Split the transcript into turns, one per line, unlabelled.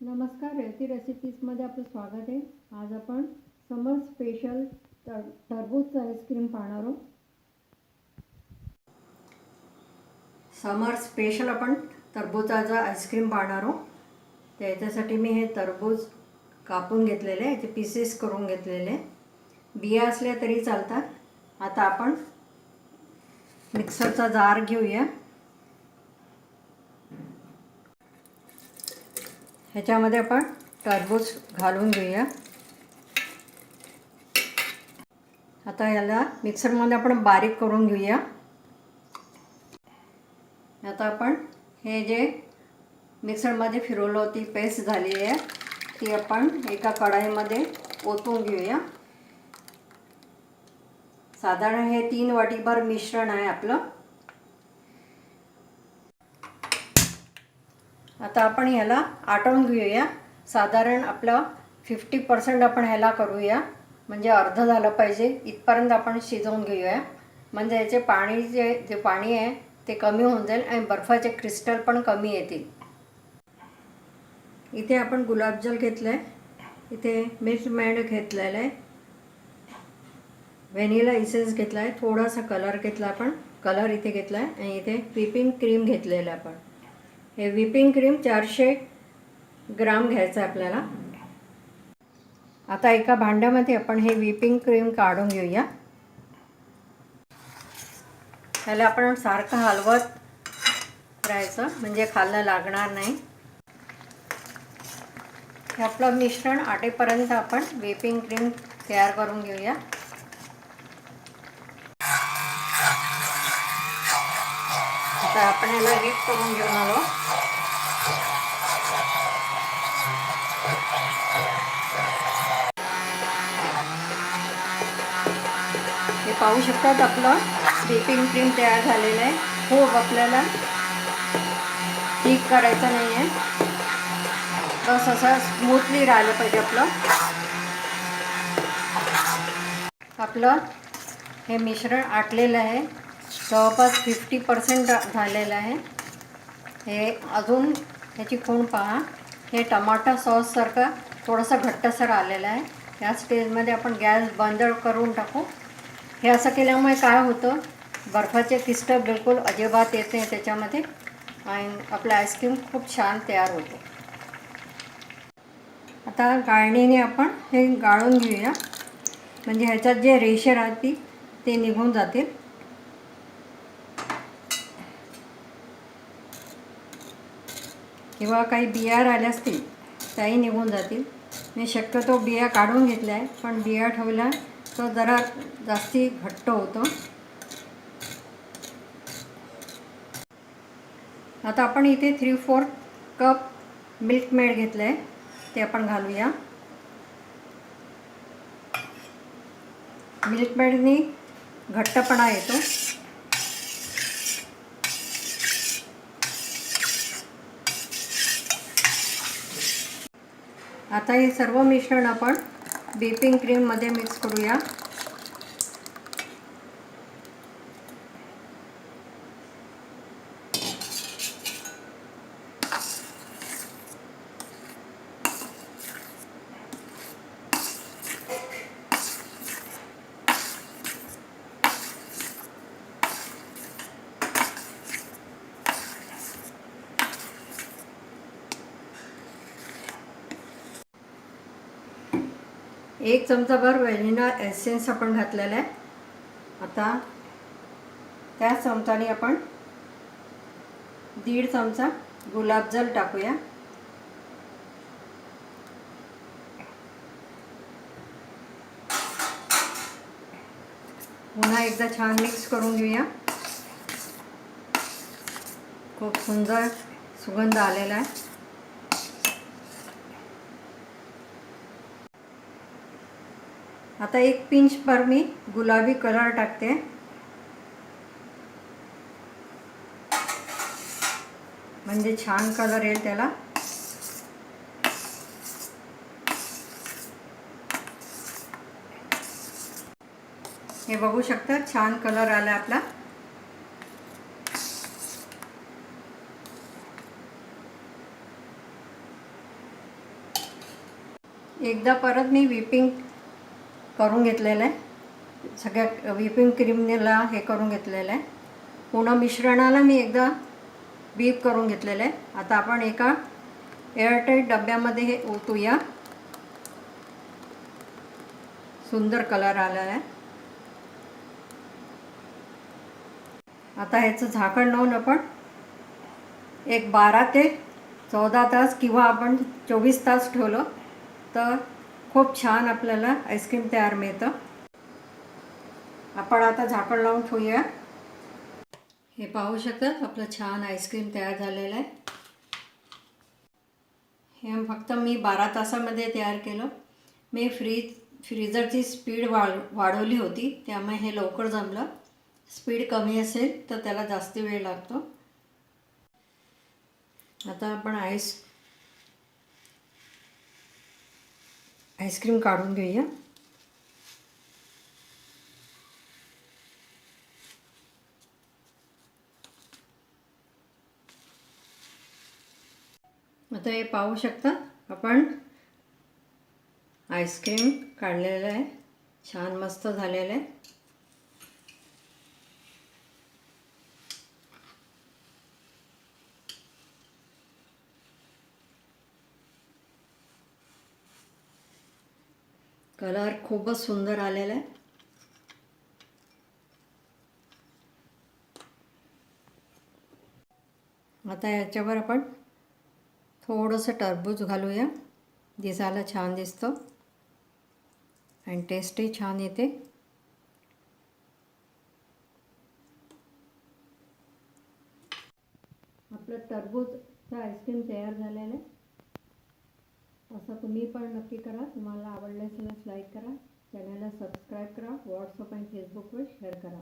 नमस्कार रेवती रेसिपीजमध्ये आपलं स्वागत आहे. आज आपण समर स्पेशल तर टरबूजचं आईस्क्रीम पाहणार आहोत. समर स्पेशल आपण टरबूजाचं आईस्क्रीम पाहणार आहोत त्याच्यासाठी मी हे टरबूज कापून घेतलेले याचे पीसेस करून घेतलेले बिया असल्या तरी चालतात. आता आपण मिक्सरचा जार घेऊया. ह्याच्यामध्ये आपण टरबूज घालून घेऊया. आता याला मिक्सरमध्ये आपण बारीक करून घेऊया. आता आपण हे जे मिक्सरमध्ये फिरवलं होती पेस्ट झालेली आहे ती आपण एका कढाईमध्ये ओतून घेऊया. साधारण हे तीन वाटीभर मिश्रण आहे आपलं. आता आपण ह्याला आटवून घेऊया. साधारण आपलं फिफ्टी पर्सेंट आपण ह्याला करूया. म्हणजे अर्ध झालं पाहिजे. इथपर्यंत आपण शिजवून घेऊया. म्हणजे याचे पाणी जे जे पाणी आहे ते कमी होऊन जाईल आणि बर्फाचे क्रिस्टल पण कमी येतील. इथे आपण गुलाबजल घेतलं आहे इथे मिक्स मॅड घेतलेलं आहे. व्हॅनिला इसेन्स घेतला आहे थोडासा कलर घेतला आपण. कलर इथे घेतला आहे आणि इथे व्हिपिंग क्रीम घेतलेलं आहे आपण. हे व्हिपिंग क्रीम चारशे ग्राम घ्यायचं आहे आपल्याला. आता एका भांड्यामध्ये आपण हे व्हिपिंग क्रीम काढून घेऊया. त्याला आपण सारखं हलवत राहायचं म्हणजे खाल्लं लागणार नाही. हे आपलं मिश्रण आटेपर्यंत आपण व्हिपिंग क्रीम तयार करून घेऊया. आता आपण याला हीट करून घेऊन आलो. पाहू शकतात आपलं. स्लीपिंग क्रीम तयार झालेलं आहे. खूप आपल्याला ठीक करायचं नाही आहे बस असं स्मूथली राहिलं पाहिजे आपलं. आपलं हे मिश्रण आटलेलं आहे. जवळपास फिफ्टी पर्सेंट झालेलं आहे. हे अजून ह्याची खूण पहा. हे टमाटा सॉससारखं थोडंसं घट्टसर आलेलं आहे. या स्टेजमध्ये आपण गॅस बंद करून टाकू. हे असं केल्यामुळे काय होतं? बर्फाचे किस्ट बिलकुल अजिबात येत नाही त्याच्यामध्ये. आणि आपलं आईस्क्रीम खूप छान तयार होतो. आता गाळणीने आपण हे गाळून घेऊया. म्हणजे ह्याच्यात जे रेषे राहतील ते निघून जातील. किंवा काही बिया राहिल्या असतील त्याही निघून जातील. मी शक्यतो बिया काढून घेतल्या आहे पण बिया ठेवल्या तो जरा जास्ती घट्ट होतं. आता आपण इथे three four cup Milkmaid घेतलं आहे ते आपण घालूया. मिल्क मेडनी घट्टपणा येतो. आता हे सर्व मिश्रण आपण बीपिंग क्रीममध्ये मिक्स करूया. एक चमचाभर व्हॅनिला एसेन्स आपण घातलेला आहे. आता त्याच चमचाने आपण दीड चमचा गुलाबजल टाकूया. पुन्हा एकदा छान मिक्स करून घेऊया. खूप सुंदर सुगंध आलेला आहे. आता एक पिंच पर मी गुलाबी कलर टाकते. म्हणजे छान कलर येईल त्याला. हे बघू शकता छान कलर आला आपला. एकदा परत मी विपिंग करून घेतलेलं आहे. सगळ्या व्हिपिंग क्रीमनेला हे करून घेतलेलं आहे. पूर्ण मिश्रणाला मी एकदा बीप करून घेतलेलं आहे. आता आपण एका एअरटाईट डब्यामध्ये हे ओतूया. सुंदर कलर आला आहे. आता ह्याचं झाकण लावून आपण एक बारा ते चौदा तास किंवा आपण चोवीस तास ठेवलं तर खूप छान आपल्याला आईस्क्रीम तयार मिळतं. आपण आता झाकण लावून ठेवूया. हे पाहू शकतात आपलं छान आईस्क्रीम तयार झालेलं आहे. हे फक्त मी बारा तासामध्ये तयार केलं. मी फ्रीज फ्रीजरची स्पीड वाढ वाढवली होती त्यामुळे हे लवकर जमलं. स्पीड कमी असेल तर त्याला जास्त वेळ लागतो. आता आपण आईस आईस्क्रीम काढून घेऊया. आता हे पाहू शकता आपण. आईस्क्रीम काढलेलं आहे. छान मस्त झालेलं आहे. कलर खूपच सुंदर आलेला आहे. आता याच्यावर आपण थोडंसं टरबूज घालूया. दिसायला छान दिसतं. आणि टेस्टही छान येते. आपलं टरबूजचं आईस्क्रीम तयार झालेलं आहे. असं तुम्ही पण नक्की करा. तुम्हाला आवडल्यास लाईक करा. चॅनलला सबस्क्राईब करा. व्हॉट्सअप आणि फेसबुकवर शेअर करा.